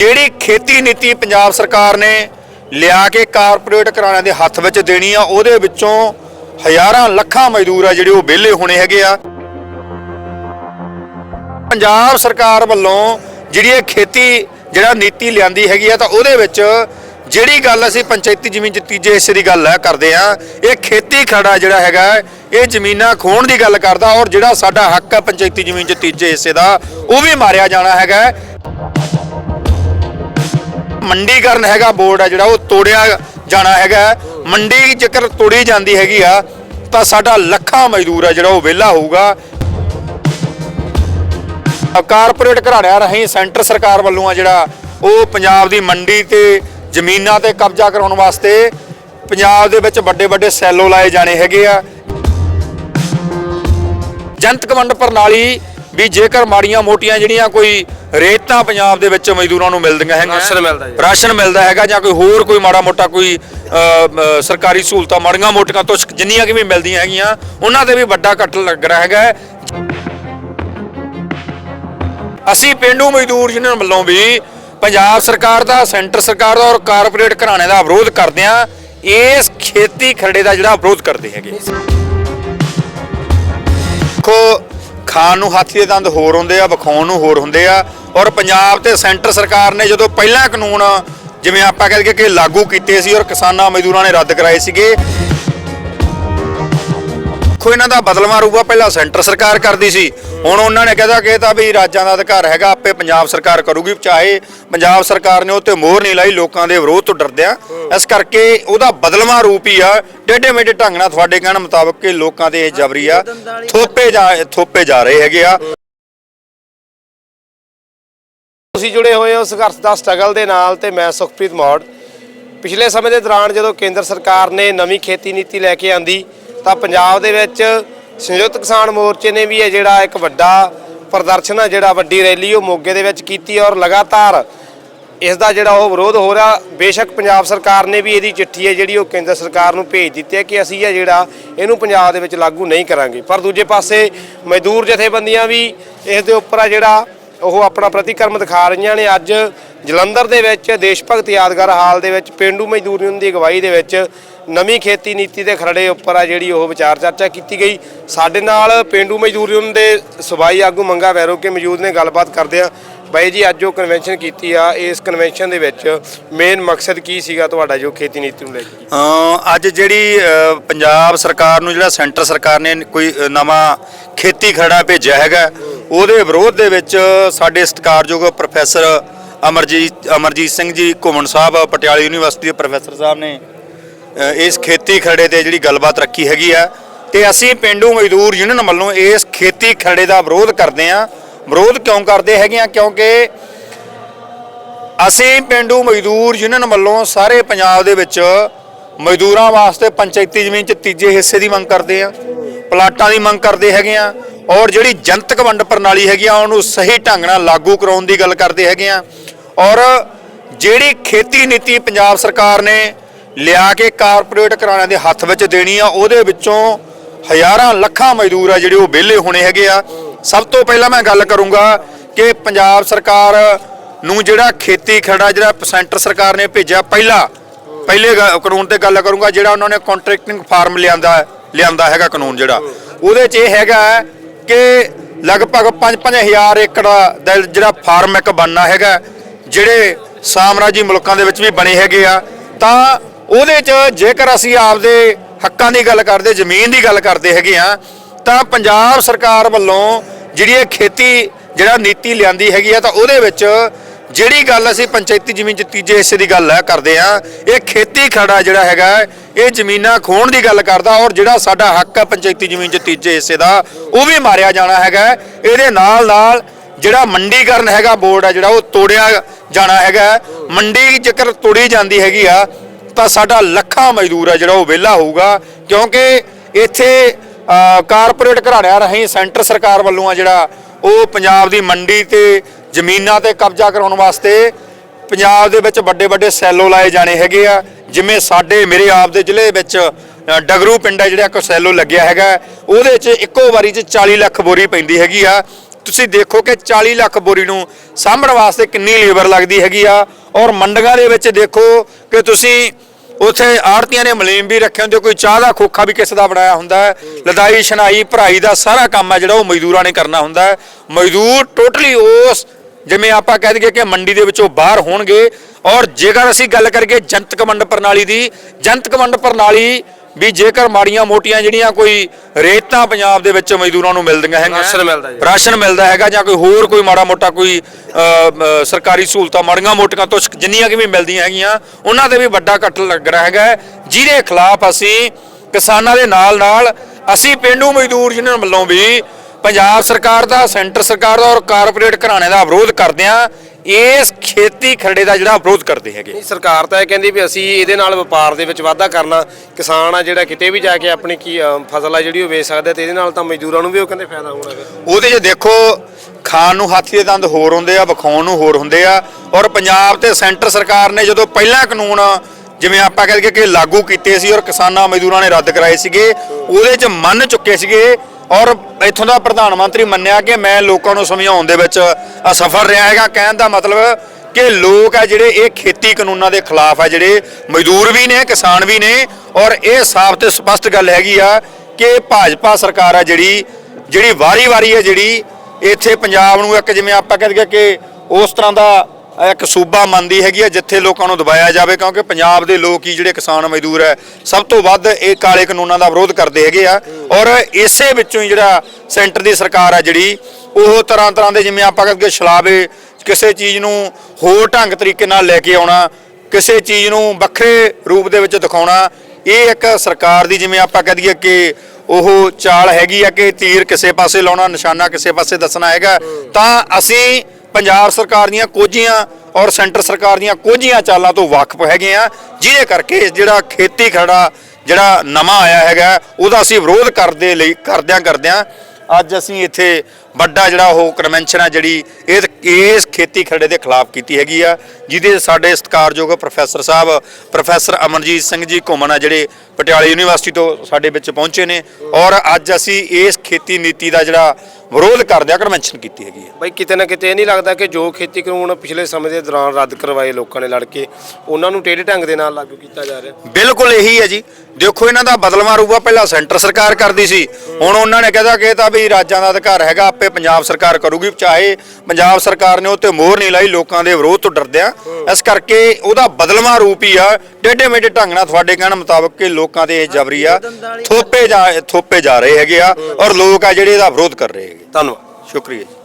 ਜਿਹੜੀ ਖੇਤੀ ਨੀਤੀ ਪੰਜਾਬ ਸਰਕਾਰ ਨੇ ਲਿਆ ਕੇ ਕਾਰਪੋਰੇਟ ਘਰਾਣਿਆਂ ਦੇ ਹੱਥ ਵਿੱਚ ਦੇਣੀ ਆ, ਉਹਦੇ ਵਿੱਚੋਂ ਹਜ਼ਾਰਾਂ ਲੱਖਾਂ ਮਜ਼ਦੂਰ ਆ ਜਿਹੜੇ ਉਹ ਵਿਹਲੇ ਹੋਣੇ ਹੈਗੇ ਆ। ਪੰਜਾਬ ਸਰਕਾਰ ਵੱਲੋਂ ਜਿਹੜੀ ਇਹ ਖੇਤੀ, ਜਿਹੜਾ ਨੀਤੀ ਲਿਆਂਦੀ ਹੈਗੀ ਆ, ਤਾਂ ਉਹਦੇ ਵਿੱਚ ਜਿਹੜੀ ਗੱਲ ਅਸੀਂ ਪੰਚਾਇਤੀ ਜ਼ਮੀਨ 'ਚ ਤੀਜੇ ਹਿੱਸੇ ਦੀ ਗੱਲ ਹੈ ਕਰਦੇ ਆ, ਇਹ ਖੇਤੀ ਖੜਾ ਜਿਹੜਾ ਹੈਗਾ, ਇਹ ਜ਼ਮੀਨਾਂ ਖੋਣ ਦੀ ਗੱਲ ਕਰਦਾ ਔਰ ਜਿਹੜਾ ਸਾਡਾ ਹੱਕ ਹੈ ਪੰਚਾਇਤੀ ਜ਼ਮੀਨ 'ਚ ਤੀਜੇ ਹਿੱਸੇ ਦਾ, ਉਹ ਵੀ ਮਾਰਿਆ ਜਾਣਾ ਹੈਗਾ। ਮੰਡੀਕਰਨ ਹੈਗਾ ਬੋਰਡ ਆ ਜਿਹੜਾ, ਉਹ ਤੋੜਿਆ ਜਾਣਾ ਹੈਗਾ ਮੰਡੀ ਜੇਕਰ ਤੋੜੀ ਜਾਂਦੀ ਹੈਗੀ ਆ, ਤਾਂ ਸਾਡਾ ਲੱਖਾਂ ਮਜ਼ਦੂਰ ਆ ਜਿਹੜਾ ਉਹ ਵਿਹਲਾ ਹੋਊਗਾ। ਕਾਰਪੋਰੇਟ ਘਰਾਣਿਆਂ ਰਾਹੀਂ ਸੈਂਟਰ ਸਰਕਾਰ ਵੱਲੋਂ ਆ ਜਿਹੜਾ, ਉਹ ਪੰਜਾਬ ਦੀ ਮੰਡੀ ਤੇ ਜ਼ਮੀਨਾਂ ਤੇ ਕਬਜ਼ਾ ਕਰਾਉਣ ਵਾਸਤੇ ਪੰਜਾਬ ਦੇ ਵਿੱਚ ਵੱਡੇ ਵੱਡੇ ਸੈਲੋ ਲਾਏ ਜਾਣੇ ਹੈਗੇ ਆ। ਜਨਤਕ ਵੰਡ ਪ੍ਰਣਾਲੀ ਵੀ ਜੇਕਰ ਮਾੜੀਆਂ ਮੋਟੀਆਂ ਜਿਹੜੀਆਂ ਕੋਈ ਰੇਤਾਂ ਪੰਜਾਬ ਦੇ ਵਿੱਚ ਮਜ਼ਦੂਰਾਂ ਨੂੰ ਮਿਲਦੀਆਂ ਹੈਗੀਆਂ ਰਾਸ਼ਨ ਮਿਲਦਾ ਜੀ। ਰਾਸ਼ਨ ਮਿਲਦਾ ਹੈਗਾ ਜਾਂ ਕੋਈ ਹੋਰ ਕੋਈ ਮਾੜਾ ਮੋਟਾ ਕੋਈ ਅ, ਅ, ਸਰਕਾਰੀ ਸਹੂਲਤਾਂ ਮਾੜੀਆਂ ਮੋਟੀਆਂ ਤੋਂ ਜਿੰਨੀਆਂ ਕਿ ਵੀ ਮਿਲਦੀਆਂ ਹੈਗੀਆਂ ਉਹਨਾਂ ਤੇ ਵੀ ਵੱਡਾ ਕੱਟ ਲੱਗ ਰਿਹਾ ਹੈਗਾ ਹੈ। ਅਸੀਂ ਪਿੰਡੂ ਮਜ਼ਦੂਰ ਯੂਨੀਅਨ ਵੱਲੋਂ ਵੀ ਪੰਜਾਬ ਸਰਕਾਰ ਦਾ ਸੈਂਟਰ ਸਰਕਾਰ ਦਾ ਔਰ ਕਾਰਪੋਰੇਟ ਘਰਾਣੇ ਦਾ ਵਿਰੋਧ ਕਰਦੇ ਆ ਇਸ ਖੇਤੀ ਖਰੜੇ ਦਾ ਜਿਹੜਾ ਵਿਰੋਧ ਕਰਦੇ ਹੈਗੇ ਦੇਖੋ ਖਾਣ ਨੂੰ ਹਾਥੀ ਦੇ ਦੰਦ ਹੋਰ ਹੁੰਦੇ ਆ, ਵਿਖਾਉਣ ਨੂੰ ਹੋਰ ਹੁੰਦੇ ਆ। ਔਰ ਪੰਜਾਬ ਤੇ ਸੈਂਟਰ ਸਰਕਾਰ ਨੇ ਜਦੋਂ ਪਹਿਲਾ ਕਾਨੂੰਨ, ਜਿਵੇਂ ਆਪਾਂ ਕਹਿ ਲਈਏ ਕਿ ਲਾਗੂ ਕੀਤੇ ਸੀ ਔਰ ਕਿਸਾਨਾਂ, ਮਜ਼ਦੂਰਾਂ ਨੇ ਰੱਦ ਕਰਾਏ ਸੀਗੇ, ਦੇਖੋ ਇਹਨਾਂ ਦਾ ਬਦਲਵਾਂ ਰੂਪਾ ਪਹਿਲਾਂ ਸੈਂਟਰ ਸਰਕਾਰ ਕਰਦੀ ਸੀ। ਹੁਣ ਉਹਨਾਂ ਨੇ ਕਹਿਦਾ ਕਿ ਇਹ ਤਾਂ ਵੀ ਰਾਜਾਂ ਦਾ ਅਧਿਕਾਰ ਹੈਗਾ, ਆਪੇ ਪੰਜਾਬ ਸਰਕਾਰ ਕਰੂਗੀ, ਚਾਹੇ ਪੰਜਾਬ ਸਰਕਾਰ ਨੇ ਉਹ ਤੇ ਮੋਹਰ ਨਹੀਂ ਲਾਈ, ਲੋਕਾਂ ਦੇ ਵਿਰੋਧ ਤੋਂ ਡਰਦਿਆਂ ਇਸ ਕਰਕੇ ਉਹਦਾ ਬਦਲਵਾਂ ਰੂਪ ਹੀ ਆ। ਟੇਢੇ ਮੇਢੇ ਢੰਗ ਨਾਲ ਤੁਹਾਡੇ ਕਹਿਣ ਮੁਤਾਬਕ ਕਿ ਲੋਕਾਂ ਦੇ ਇਹ ਜਬਰੀ ਆ, ਥੋਪੇ ਜਾ ਥੋਪੇ ਜਾ ਰਹੇ ਹੈਗੇ ਆ। ਤੁਸੀਂ ਜੁੜੇ ਹੋਏ ਹੋ ਸੰਘਰਸ਼ ਦਾ ਸਟਰਗਲ ਦੇ ਨਾਲ ਤੇ ਮੈਂ ਸੁਖਪ੍ਰੀਤ ਮੌੜ। ਪਿਛਲੇ ਸਮੇਂ ਦੇ ਦੌਰਾਨ ਜਦੋਂ ਕੇਂਦਰ ਸਰਕਾਰ ਨੇ ਨਵੀਂ ਖੇਤੀ ਨੀਤੀ ਲੈ ਕੇ ਆਂਦੀ, ਤਾਂ ਪੰਜਾਬ ਦੇ ਵਿੱਚ ਸੰਯੁਕਤ ਕਿਸਾਨ ਮੋਰਚੇ ਨੇ ਵੀ ਇਹ ਜਿਹੜਾ ਇੱਕ ਵੱਡਾ ਪ੍ਰਦਰਸ਼ਨ ਆ, ਜਿਹੜਾ ਵੱਡੀ ਰੈਲੀ ਉਹ ਮੋਗੇ ਦੇ ਵਿੱਚ ਕੀਤੀ ਔਰ ਲਗਾਤਾਰ ਇਸ ਦਾ ਜਿਹੜਾ ਉਹ ਵਿਰੋਧ ਹੋ ਰਿਹਾ। ਬੇਸ਼ੱਕ ਪੰਜਾਬ ਸਰਕਾਰ ਨੇ ਵੀ ਇਹਦੀ ਚਿੱਠੀ ਹੈ ਜਿਹੜੀ ਉਹ ਕੇਂਦਰ ਸਰਕਾਰ ਨੂੰ ਭੇਜ ਦਿੱਤੀ ਹੈ ਕਿ ਅਸੀਂ ਇਹ ਜਿਹੜਾ ਇਹਨੂੰ ਪੰਜਾਬ ਦੇ ਵਿੱਚ ਲਾਗੂ ਨਹੀਂ ਕਰਾਂਗੇ। ਪਰ ਦੂਜੇ ਪਾਸੇ ਮਜ਼ਦੂਰ ਜਥੇਬੰਦੀਆਂ ਵੀ ਇਸ ਦੇ ਉੱਪਰ ਆ ਜਿਹੜਾ ਉਹ ਆਪਣਾ ਪ੍ਰਤੀਕਰਮ ਦਿਖਾ ਰਹੀਆਂ ਨੇ ਅੱਜ ਜਲੰਧਰ ਦੇ ਵਿੱਚ ਦੇਸ਼ ਭਗਤ ਯਾਦਗਾਰ ਹਾਲ ਦੇ ਵਿੱਚ ਪਿੰਡੂ ਮਜ਼ਦੂਰ ਯੂਨੀਅਨ ਦੀ ਅਗਵਾਈ ਦੇ ਵਿੱਚ ਨਵੀਂ ਖੇਤੀ ਨੀਤੀ ਦੇ ਖਰੜੇ ਉੱਪਰ ਆ ਜਿਹੜੀ ਉਹ ਵਿਚਾਰ ਚਰਚਾ ਕੀਤੀ ਗਈ। ਸਾਡੇ ਨਾਲ ਪਿੰਡੂ ਮਜ਼ਦੂਰ ਯੂਨੀਅਨ ਦੇ ਸਬਾਈ ਆਗੂ ਮੰਗਾ ਵੈਰੋ ਕੇ ਮੌਜੂਦ ਨੇ, ਗੱਲਬਾਤ ਕਰਦੇ ਆ ਬਾਈ ਜੀ, ਅੱਜ ਜੋ ਕਨਵੈਨਸ਼ਨ ਕੀਤੀ ਆ, ਇਸ ਕਨਵੈਨਸ਼ਨ ਦੇ ਵਿੱਚ ਮੇਨ ਮਕਸਦ ਕੀ ਸੀਗਾ ਤੁਹਾਡਾ ਜੋ ਖੇਤੀ ਨੀਤੀ ਨੂੰ ਲੈ ਕੇ? ਅੱਜ ਜਿਹੜੀ ਪੰਜਾਬ ਸਰਕਾਰ ਨੂੰ ਜਿਹੜਾ ਸੈਂਟਰ ਸਰਕਾਰ ਨੇ ਕੋਈ ਨਵਾਂ ਖੇਤੀ ਖਰੜਾ ਭੇਜਿਆ ਹੈਗਾ ਉਹਦੇ ਵਿਰੋਧ ਦੇ ਵਿੱਚ ਸਾਡੇ ਸਤਿਕਾਰਯੋਗ ਪ੍ਰੋਫੈਸਰ ਅਮਰਜੀਤ ਅਮਰਜੀਤ ਸਿੰਘ ਜੀ ਘੁੰਮਣ ਸਾਹਿਬ ਪਟਿਆਲਾ ਯੂਨੀਵਰਸਿਟੀ ਦੇ ਪ੍ਰੋਫੈਸਰ ਸਾਹਿਬ ਨੇ ਇਸ ਖੇਤੀ ਖਰੜੇ ਤੇ ਜਿਹੜੀ ਗੱਲਬਾਤ ਰੱਖੀ ਹੈਗੀ ਆ ਤੇ ਅਸੀਂ ਪਿੰਡੂ ਮਜ਼ਦੂਰ ਯੂਨੀਅਨ ਵੱਲੋਂ ਇਸ ਖੇਤੀ ਖਰੜੇ ਦਾ ਵਿਰੋਧ ਕਰਦੇ ਆ ਵਿਰੋਧ ਕਿਉਂ ਕਰਦੇ ਹੈਗੇ ਆ ਕਿਉਂਕਿ ਅਸੀਂ ਪਿੰਡੂ ਮਜ਼ਦੂਰ ਯੂਨੀਅਨ ਵੱਲੋਂ ਸਾਰੇ ਪੰਜਾਬ ਦੇ ਵਿੱਚ ਮਜ਼ਦੂਰਾਂ ਵਾਸਤੇ ਪੰਚਾਇਤੀ ਜ਼ਮੀਨ 'ਚ ਤੀਜੇ ਹਿੱਸੇ ਦੀ ਮੰਗ ਕਰਦੇ ਆ ਪਲਾਟਾਂ ਦੀ ਮੰਗ ਕਰਦੇ ਹੈਗੇ ਆ ਔਰ ਜਿਹੜੀ ਜਨਤਕ ਵੰਡ ਪ੍ਰਣਾਲੀ ਹੈਗੀ ਆ, ਉਹਨੂੰ ਸਹੀ ਢੰਗ ਨਾਲ ਲਾਗੂ ਕਰਾਉਣ ਦੀ ਗੱਲ ਕਰਦੇ ਹੈਗੇ ਆ। ਔਰ ਜਿਹੜੀ ਖੇਤੀ ਨੀਤੀ ਪੰਜਾਬ ਸਰਕਾਰ ਨੇ ਲਿਆ ਕੇ ਕਾਰਪੋਰੇਟ ਘਰਾਣਿਆਂ ਦੇ ਹੱਥ ਵਿੱਚ ਦੇਣੀ ਆ, ਉਹਦੇ ਵਿੱਚੋਂ ਹਜ਼ਾਰਾਂ ਲੱਖਾਂ ਮਜ਼ਦੂਰ ਆ ਜਿਹੜੇ ਉਹ ਵਿਹਲੇ ਹੋਣੇ ਹੈਗੇ ਆ। ਸਭ ਤੋਂ ਪਹਿਲਾਂ ਮੈਂ ਗੱਲ ਕਰੂੰਗਾ ਕਿ ਪੰਜਾਬ ਸਰਕਾਰ ਨੂੰ ਜਿਹੜਾ ਖੇਤੀ ਖੜਾ ਜਿਹੜਾ ਸੈਂਟਰ ਸਰਕਾਰ ਨੇ ਭੇਜਿਆ, ਪਹਿਲਾ, ਪਹਿਲੇ ਗ- ਕਾਨੂੰਨ ਤੇ ਗੱਲ ਕਰੂੰਗਾ ਜਿਹੜਾ ਉਹਨਾਂ ਨੇ ਕੰਟਰੈਕਟਿੰਗ ਫਾਰਮ ਲਿਆਂਦਾ ਲਿਆਂਦਾ ਹੈਗਾ ਕਾਨੂੰਨ ਜਿਹੜਾ। ਉਹਦੇ 'ਚ ਇਹ ਹੈਗਾ ਕਿ ਲਗਭਗ 5-5000 ਏਕੜ ਦਾ ਜਿਹੜਾ ਫਾਰਮ ਇੱਕ ਬਣਨਾ ਹੈਗਾ, ਜਿਹੜੇ ਸਾਮਰਾਜੀ ਮੁਲਕਾਂ ਦੇ ਵਿੱਚ ਵੀ ਬਣੇ ਹੈਗੇ ਆ, ਤਾਂ ਉਹਦੇ 'ਚ ਜੇਕਰ ਅਸੀਂ ਆਪਦੇ ਹੱਕਾਂ ਦੀ ਗੱਲ ਕਰਦੇ, ਜ਼ਮੀਨ ਦੀ ਗੱਲ ਕਰਦੇ ਹੈਗੇ ਆ, ਤਾਂ ਪੰਜਾਬ ਸਰਕਾਰ ਵੱਲੋਂ ਜਿਹੜੀ ਇਹ ਖੇਤੀ, ਜਿਹੜਾ ਨੀਤੀ ਲਿਆਂਦੀ ਹੈਗੀ ਆ, ਤਾਂ ਉਹਦੇ ਵਿੱਚ ਜਿਹੜੀ ਗੱਲ ਅਸੀਂ ਪੰਚਾਇਤੀ ਜ਼ਮੀਨ 'ਚ ਤੀਜੇ ਹਿੱਸੇ ਦੀ ਗੱਲ ਹੈ, ਕਰਦੇ ਆ ਇਹ ਖੇਤੀ ਖੜਾ ਜਿਹੜਾ ਹੈਗਾ, ਇਹ ਜ਼ਮੀਨਾਂ ਖੋਣ ਦੀ ਗੱਲ ਕਰਦਾ ਔਰ ਜਿਹੜਾ ਸਾਡਾ ਹੱਕ ਹੈ ਪੰਚਾਇਤੀ ਜ਼ਮੀਨ 'ਚ ਤੀਜੇ ਹਿੱਸੇ ਦਾ, ਉਹ ਵੀ ਮਾਰਿਆ ਜਾਣਾ ਹੈਗਾ। ਇਹਦੇ ਨਾਲ ਨਾਲ ਜਿਹੜਾ ਮੰਡੀਕਰਨ ਹੈਗਾ ਬੋਰਡ ਹੈ, ਜਿਹੜਾ ਉਹ ਤੋੜਿਆ ਜਾਣਾ ਹੈਗਾ। ਮੰਡੀ ਜੇਕਰ ਤੋੜੀ ਜਾਂਦੀ ਹੈਗੀ ਆ, ਤਾਂ ਸਾਡਾ ਲੱਖਾਂ ਮਜ਼ਦੂਰ ਆ ਜਿਹੜਾ ਉਹ ਵਿਹਲਾ ਹੋਊਗਾ, ਕਿਉਂਕਿ ਇੱਥੇ ਕਾਰਪੋਰੇਟ ਘਰਾਣਿਆਂ ਰਾਹੀਂ ਸੈਂਟਰ ਸਰਕਾਰ ਵੱਲੋਂ ਆ ਜਿਹੜਾ ਉਹ ਪੰਜਾਬ ਦੀ ਮੰਡੀ ਤੇ ਜ਼ਮੀਨਾਂ ਤੇ ਕਬਜ਼ਾ ਕਰਾਉਣ ਵਾਸਤੇ ਪੰਜਾਬ ਦੇ ਵਿੱਚ ਵੱਡੇ ਵੱਡੇ ਸੈਲੋ ਲਾਏ ਜਾਣੇ ਹੈਗੇ ਆ, ਜਿਵੇਂ ਸਾਡੇ ਮੇਰੇ ਆਪ ਦੇ ਜ਼ਿਲ੍ਹੇ ਵਿੱਚ ਡਗਰੂ ਪਿੰਡ ਹੈ ਜਿਹੜਾ ਇੱਕ ਸੈਲੋ ਲੱਗਿਆ ਹੈਗਾ ਉਹਦੇ 'ਚ ਇੱਕੋ ਵਾਰੀ 'ਚ 40 ਲੱਖ ਬੋਰੀ ਪੈਂਦੀ ਹੈਗੀ ਆ। ਤੁਸੀਂ ਦੇਖੋ ਕਿ 40 ਲੱਖ ਬੋਰੀ ਨੂੰ ਸਾਂਭਣ ਵਾਸਤੇ ਕਿੰਨੀ ਲੇਬਰ ਲੱਗਦੀ ਹੈਗੀ ਆ। ਔਰ ਮੰਡੀਆਂ ਦੇ ਵਿੱਚ ਦੇਖੋ ਕਿ ਤੁਸੀਂ ਉਥੇ ਆੜਤੀਆਂ ਨੇ ਮਲੀਮ ਵੀ ਰੱਖੇ ਹੁੰਦੇ, ਕੋਈ ਚਾਹ ਦਾ ਖੋਖਾ ਵੀ ਕਿਸੇ ਦਾ ਬਣਾਇਆ ਹੁੰਦਾ ਹੈ। ਲਦਾਈ, ਛਨਾਈ, ਭਰਾਈ ਦਾ ਸਾਰਾ ਕੰਮ ਆ ਜਿਹੜਾ ਉਹ ਮਜ਼ਦੂਰਾਂ ਨੇ ਕਰਨਾ ਹੁੰਦਾ ਹੈ। ਮਜ਼ਦੂਰ ਟੋਟਲੀ ਉਸ ਜਿਵੇਂ ਆਪਾਂ ਕਹਿ ਦਈਏ ਕਿ ਮੰਡੀ ਦੇ ਵਿੱਚੋਂ ਬਾਹਰ ਹੋਣਗੇ ਔਰ ਜੇਕਰ ਅਸੀਂ ਗੱਲ ਕਰੀਏ ਜਨਤਕ ਵੰਡ ਪ੍ਰਣਾਲੀ ਦੀ ਜਨਤਕ ਵੰਡ ਪ੍ਰਣਾਲੀ ਵੀ ਜੇਕਰ ਮਾੜੀਆਂ ਮੋਟੀਆਂ ਜਿਹੜੀਆਂ ਕੋਈ ਰੇਤਾਂ ਪੰਜਾਬ ਦੇ ਵਿੱਚ ਮਜ਼ਦੂਰਾਂ ਨੂੰ ਮਿਲਦੀਆਂ ਹੈਗੀਆਂ ਰਾਸ਼ਨ ਮਿਲਦਾ ਜੀ। ਰਾਸ਼ਨ ਮਿਲਦਾ ਹੈਗਾ ਜਾਂ ਕੋਈ ਹੋਰ ਕੋਈ ਮਾੜਾ ਮੋਟਾ ਕੋਈ ਸਰਕਾਰੀ ਸਹੂਲਤਾਂ ਮਾੜੀਆਂ ਮੋਟੀਆਂ ਤੋਂ ਜਿੰਨੀਆਂ ਕਿ ਵੀ ਮਿਲਦੀਆਂ ਹੈਗੀਆਂ ਉਹਨਾਂ ਤੇ ਵੀ ਵੱਡਾ ਕੱਟ ਲੱਗ ਰਿਹਾ ਹੈਗਾ ਜਿਹਦੇ ਖਿਲਾਫ ਅਸੀਂ ਕਿਸਾਨਾਂ ਦੇ ਨਾਲ ਨਾਲ ਅਸੀਂ ਪਿੰਡੂ ਮਜ਼ਦੂਰ ਯੂਨੀਅਨ ਵੱਲੋਂ ਵੀ ਪੰਜਾਬ ਸਰਕਾਰ ਦਾ ਸੈਂਟਰ ਸਰਕਾਰ ਦਾ ਔਰ ਕਾਰਪੋਰੇਟ ਘਰਾਣੇ ਦਾ ਵਿਰੋਧ ਕਰਦੇ ਆ ਇਸ ਖੇਤੀ ਖਰੜੇ ਦਾ ਜਿਹੜਾ ਵਿਰੋਧ ਕਰਦੇ ਹੈਗੇ। ਨਹੀਂ, ਸਰਕਾਰ ਤਾਂ ਇਹ ਕਹਿੰਦੀ ਵੀ ਅਸੀਂ ਇਹਦੇ ਨਾਲ ਵਪਾਰ ਦੇ ਵਿੱਚ ਵਾਧਾ ਕਰਨਾ ਕਿਸਾਨ ਆ ਜਿਹੜਾ ਕਿਤੇ ਵੀ ਜਾ ਕੇ ਆਪਣੀ ਕੀ ਅ, ਫਸਲ ਆ ਜਿਹੜੀ ਉਹ ਵੇਚ ਸਕਦਾ ਤੇ ਇਹਦੇ ਨਾਲ ਤਾਂ ਮਜ਼ਦੂਰਾਂ ਨੂੰ ਵੀ ਉਹ ਕਹਿੰਦੇ ਫਾਇਦਾ ਹੋਣਾ ਹੈ ਉਹਦੇ 'ਚ ਦੇਖੋ ਖਾਣ ਨੂੰ ਹਾਥੀ ਦੇ ਦੰਦ ਹੋਰ ਹੁੰਦੇ ਆ ਵਿਖਾਉਣ ਨੂੰ ਹੋਰ ਹੁੰਦੇ ਆ ਔਰ ਪੰਜਾਬ ਤੇ ਸੈਂਟਰ ਸਰਕਾਰ ਨੇ ਜਦੋਂ ਪਹਿਲਾ ਕਾਨੂੰਨ ਜਿਵੇਂ ਆਪਾਂ ਕਹਿ ਲਈਏ ਕਿ ਲਾਗੂ ਕੀਤੇ ਸੀ ਔਰ ਕਿਸਾਨਾਂ ਮਜ਼ਦੂਰਾਂ ਨੇ ਰੱਦ ਕਰਾਏ ਸੀਗੇ ਉਹਦੇ 'ਚ ਮੰਨ ਚੁੱਕੇ ਸੀਗੇ ਔਰ ਇੱਥੋਂ ਦਾ ਪ੍ਰਧਾਨ ਮੰਤਰੀ ਮੰਨਿਆ ਕਿ ਮੈਂ ਲੋਕਾਂ ਨੂੰ ਸਮਝਾਉਣ ਦੇ ਵਿੱਚ ਅਸਫਲ ਰਿਹਾ ਹੈਗਾ। ਕਹਿਣ ਦਾ ਮਤਲਬ ਕਿ ਲੋਕ ਆ ਜਿਹੜੇ, ਇਹ ਖੇਤੀ ਕਾਨੂੰਨਾਂ ਦੇ ਖਿਲਾਫ ਆ ਜਿਹੜੇ, ਮਜ਼ਦੂਰ ਵੀ ਨੇ, ਕਿਸਾਨ ਵੀ ਨੇ। ਔਰ ਇਹ ਸਾਫ਼ ਤੇ ਸਪਸ਼ਟ ਗੱਲ ਹੈਗੀ ਆ ਕਿ ਭਾਜਪਾ ਸਰਕਾਰ ਆ ਜਿਹੜੀ ਜਿਹੜੀ ਵਾਰੀ-ਵਾਰੀ ਹੈ ਜਿਹੜੀ, ਇੱਥੇ ਪੰਜਾਬ ਨੂੰ ਇੱਕ ਜਿਵੇਂ ਆਪਾਂ ਕਹਿ ਦਈਏ ਕਿ ਉਸ ਤਰ੍ਹਾਂ ਦਾ ਇੱਕ ਸੂਬਾ ਮੰਨਦੀ ਹੈਗੀ ਹੈ ਜਿੱਥੇ ਲੋਕਾਂ ਨੂੰ ਦਬਾਇਆ ਜਾਵੇ, ਕਿਉਂਕਿ ਪੰਜਾਬ ਦੇ ਲੋਕ ਹੀ ਜਿਹੜੇ ਕਿਸਾਨ ਮਜ਼ਦੂਰ ਹੈ, ਸਭ ਤੋਂ ਵੱਧ ਇਹ ਕਾਲੇ ਕਾਨੂੰਨਾਂ ਦਾ ਵਿਰੋਧ ਕਰਦੇ ਹੈਗੇ ਆ। ਔਰ ਇਸੇ ਵਿੱਚੋਂ ਹੀ ਜਿਹੜਾ ਸੈਂਟਰ ਦੀ ਸਰਕਾਰ ਆ ਜਿਹੜੀ, ਉਹ ਤਰ੍ਹਾਂ ਤਰ੍ਹਾਂ ਦੇ ਜਿਵੇਂ ਆਪਾਂ ਕਹਿੰਦੇ ਛਲਾਵੇ, ਕਿਸੇ ਚੀਜ਼ ਨੂੰ ਹੋਰ ਢੰਗ ਤਰੀਕੇ ਨਾਲ ਲੈ ਕੇ ਆਉਣਾ, ਕਿਸੇ ਚੀਜ਼ ਨੂੰ ਵੱਖਰੇ ਰੂਪ ਦੇ ਵਿੱਚ ਦਿਖਾਉਣਾ, ਇਹ ਇੱਕ ਸਰਕਾਰ ਦੀ ਜਿਵੇਂ ਆਪਾਂ ਕਹਿ ਦਈਏ ਕਿ ਉਹ ਚਾਲ ਹੈਗੀ ਆ ਕਿ ਤੀਰ ਕਿਸੇ ਪਾਸੇ ਲਾਉਣਾ, ਨਿਸ਼ਾਨਾ ਕਿਸੇ ਪਾਸੇ ਦੱਸਣਾ ਹੈਗਾ, ਤਾਂ ਅਸੀਂ ਪੰਜਾਬ ਸਰਕਾਰ ਦੀਆਂ ਕੋਝੀਆਂ ਔਰ ਸੈਂਟਰ ਸਰਕਾਰ ਦੀਆਂ ਕੋਝੀਆਂ ਚਾਲਾਂ ਤੋਂ ਵਾਕਿਫ ਹੈਗੇ ਆ, ਜਿਹਦੇ ਕਰਕੇ ਜਿਹੜਾ ਖੇਤੀ ਖੜਾ ਜਿਹੜਾ ਨਵਾਂ ਆਇਆ ਹੈਗਾ, ਉਹਦਾ ਅਸੀਂ ਵਿਰੋਧ ਕਰਦੇ ਲਈ, ਕਰਦਿਆਂ ਕਰਦਿਆਂ ਅੱਜ ਅਸੀਂ ਇੱਥੇ ਵੱਡਾ ਜਿਹੜਾ ਉਹ ਕਨਵੈਨਸ਼ਨ ਆ ਜਿਹੜੀ ਇਸ ਇਸ ਖੇਤੀ ਖਰੜੇ ਦੇ ਖਿਲਾਫ ਕੀਤੀ ਹੈਗੀ ਆ, ਜਿਹਦੇ ਸਾਡੇ ਸਤਿਕਾਰਯੋਗ ਪ੍ਰੋਫੈਸਰ ਸਾਹਿਬ ਪ੍ਰੋਫੈਸਰ ਅਮਰਜੀਤ ਸਿੰਘ ਜੀ ਘੁੰਮਣ ਆ ਜਿਹੜੇ ਪਟਿਆਲਾ ਯੂਨੀਵਰਸਿਟੀ ਤੋਂ ਸਾਡੇ ਵਿੱਚ ਪਹੁੰਚੇ ਨੇ ਔਰ ਅੱਜ ਅਸੀਂ ਇਸ ਖੇਤੀ ਨੀਤੀ ਦਾ ਜਿਹੜਾ ਵਿਰੋਧ ਕਰਦਿਆਂ ਕਨਵੈਨਸ਼ਨ ਕੀਤੀ ਹੈਗੀ ਆ ਬਈ ਕਿਤੇ ਨਾ ਕਿਤੇ ਇਹ ਨਹੀਂ ਲੱਗਦਾ ਕਿ ਜੋ ਖੇਤੀ ਕਾਨੂੰਨ ਪਿਛਲੇ ਸਮੇਂ ਦੇ ਦੌਰਾਨ ਰੱਦ ਕਰਵਾਏ ਲੋਕਾਂ ਨੇ ਲੜ ਕੇ ਉਹਨਾਂ ਨੂੰ ਟੇਢੇ ਢੰਗ ਦੇ ਨਾਲ ਲਾਗੂ ਕੀਤਾ ਜਾ ਰਿਹਾ। ਬਿਲਕੁਲ ਇਹੀ ਹੈ ਜੀ। ਦੇਖੋ ਇਹਨਾਂ ਦਾ ਬਦਲਵਾਂ ਰੂਪਾ ਪਹਿਲਾਂ ਸੈਂਟਰ ਸਰਕਾਰ ਕਰਦੀ ਸੀ। ਹੁਣ ਉਹਨਾਂ ਨੇ ਕਹਦਾ ਕਿ ਤਾਂ ਵੀ ਰਾਜਾਂ ਦਾ ਅਧਿਕਾਰ ਹੈਗਾ ਆਪੇ ਪੰਜਾਬ ਸਰਕਾਰ ਕਰੂਗੀ। ਚਾਹੇ ਪੰਜਾਬ ਸਰਕਾਰ ਨੇ ਉਹ ਤੇ ਮੋਹਰ ਨਹੀਂ ਲਾਈ ਲੋਕਾਂ ਦੇ ਵਿਰੋਧ ਤੋਂ ਡਰਦਿਆਂ। ਇਸ ਕਰਕੇ ਉਹਦਾ ਬਦਲਵਾਂ ਰੂਪ ਹੀ ਆ। ਟੇਢੇ ਮੇਢੇ ਢੰਗ ਨਾਲ ਤੁਹਾਡੇ ਕਹਿਣ ਮੁਤਾਬਕ ਕਿ ਲੋਕਾਂ ਤੇ ਇਹ ਜਬਰੀ ਆ, ਥੋਪੇ ਜਾ ਥੋਪੇ ਜਾ ਰਹੇ ਹੈਗੇ ਆ ਔਰ ਲੋਕ ਆ ਜਿਹੜੇ ਇਹਦਾ ਵਿਰੋਧ ਕਰ ਰਹੇ ਹੈਗੇ। ਧੰਨਵਾਦ, ਸ਼ੁਕਰੀਆ ਜੀ।